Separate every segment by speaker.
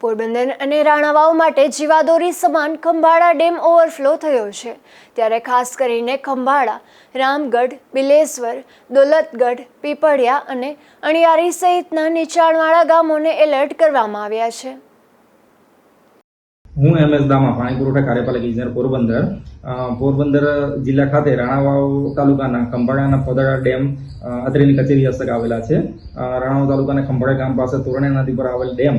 Speaker 1: પોરબંદર અને રાણાવાવ માટે જીવાદોરી સમાન ખંભાળા ડેમ ઓવરફ્લો થયો છે. ત્યારે ખાસ કરીને ખંભાળા, રામગઢ, બિલેશ્વર, દોલતગઢ, પીપળિયા અને અણિયારી સહિતના નીચાણવાળા ગામોને એલર્ટ કરવામાં આવ્યા છે.
Speaker 2: હું એમ એસ દામા, પાણી પુરવઠા કાર્યપાલક ઇજનેર પોરબંદર. પોરબંદર જિલ્લા ખાતે રાણાવાવ તાલુકાના ખંભાળાના પોદાળા ડેમ અત્રેની કચેરી હસ્તક આવેલા છે. રાણાવાવ તાલુકાના ખંભાળા ગામ પાસે તોરણા નદી પર આવેલ ડેમ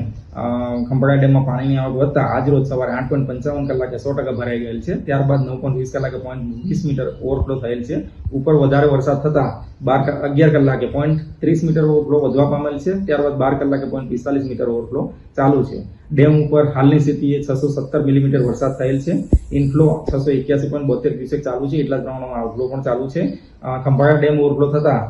Speaker 2: ખંભાળા ડેમમાં પાણીની આવક વધતા આજ રોજ સવારે આઠ પોઈન્ટ પંચાવન કલાકે સો ટકા ભરાઈ ગયેલ છે. ત્યારબાદ નવ પોઈન્ટ વીસ કલાકે પોઈન્ટ વીસ મીટર ઓવરફ્લો થયેલ છે. ઉપર વધારે વરસાદ થતા બાર અગિયાર કલાકે પોઈન્ટ ત્રીસ મીટર ઓવરફ્લો વધવા પામેલ છે. ત્યારબાદ બાર કલાકે પોઈન્ટ પિસ્તાલીસ મીટર ઓવરફ્લો ચાલુ છે. ડેમ ઉપર હાલની સ્થિતિએ છસો સત્તર મિલીમીટર વરસાદ થયેલ છે. ઇનફ્લો છસો એક્યાસી પોઈન્ટ બોતેર ક્યુસેક ચાલુ છે. એટલા જ પ્રમાણમાં આઉટફ્લો પણ ચાલુ છે. ખંભાળા ડેમ ઓવરફ્લો થતા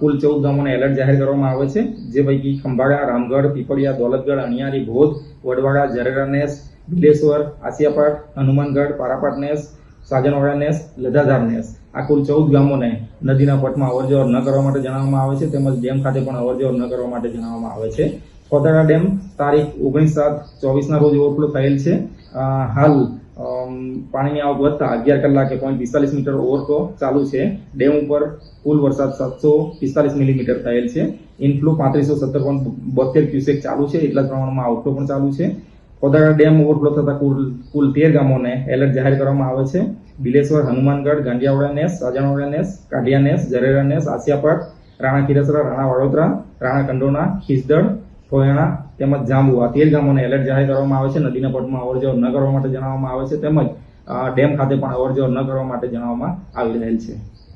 Speaker 2: કુલ ચૌદ ગામોને એલર્ટ જાહેર કરવામાં આવે છે. જે પૈકી ખંભાળા રામગઢ, પીપળિયા, દોલતગઢ, અણિયારી, ભોજ, વડવાડા જરેરા નેસ બિલેશ્વર આસિયાપાટ, હનુમાનગઢ, પારાપાટ નેસ, સાજનવાડા નેસ, લધાધાર નેસ. આ કુલ ચૌદ ગામોને નદીના પટમાં અવરજવર ન કરવા માટે જણાવવામાં આવે છે. તેમજ ડેમ ખાતે પણ અવરજવર ન કરવા માટે જણાવવામાં આવે છે. પોદાળા ડેમ, તારીખ ઓગણીસ સાત ચોવીસના રોજ ઓવરફ્લો થયેલ છે. હાલ પાણીની આવક વધતા અગિયાર કલાકે પોઈન્ટ પિસ્તાલીસ મીટર ઓવરફ્લો ચાલુ છે. ડેમ ઉપર કુલ વરસાદ સાતસો પિસ્તાલીસ મિલીમીટર થયેલ છે. ઇનફ્લો પાંત્રીસો સત્તર પોઈન્ટ બોતેર ક્યુસેક ચાલુ છે. એટલા જ પ્રમાણમાં આઉટફ્લો પણ ચાલુ છે. પોદાળા ડેમ ઓવરફ્લો થતા કુલ કુલ તેર ગામોને એલર્ટ જાહેર કરવામાં આવે છે. બિલેશ્વર, હનુમાનગઢ, ગાંડિયાવાડા નેસ સાજાણવાડા નેસ, કાઢિયા નેસ, જરેરા નેસ આસિયાપાટ રાણા ખીરસરા, રાણા વડોદરા, રાણા કંડોના ખીસદડ ટોયાણા તેમજ જાંબુ. આ તેર ગામોને એલર્ટ જાહેર કરવામાં આવે છે. નદીના પટમાં અવરજવર ન કરવા માટે જણાવવામાં આવે છે. તેમજ ડેમ ખાતે પણ અવરજવર ન કરવા માટે જણાવવામાં આવી રહેલ છે.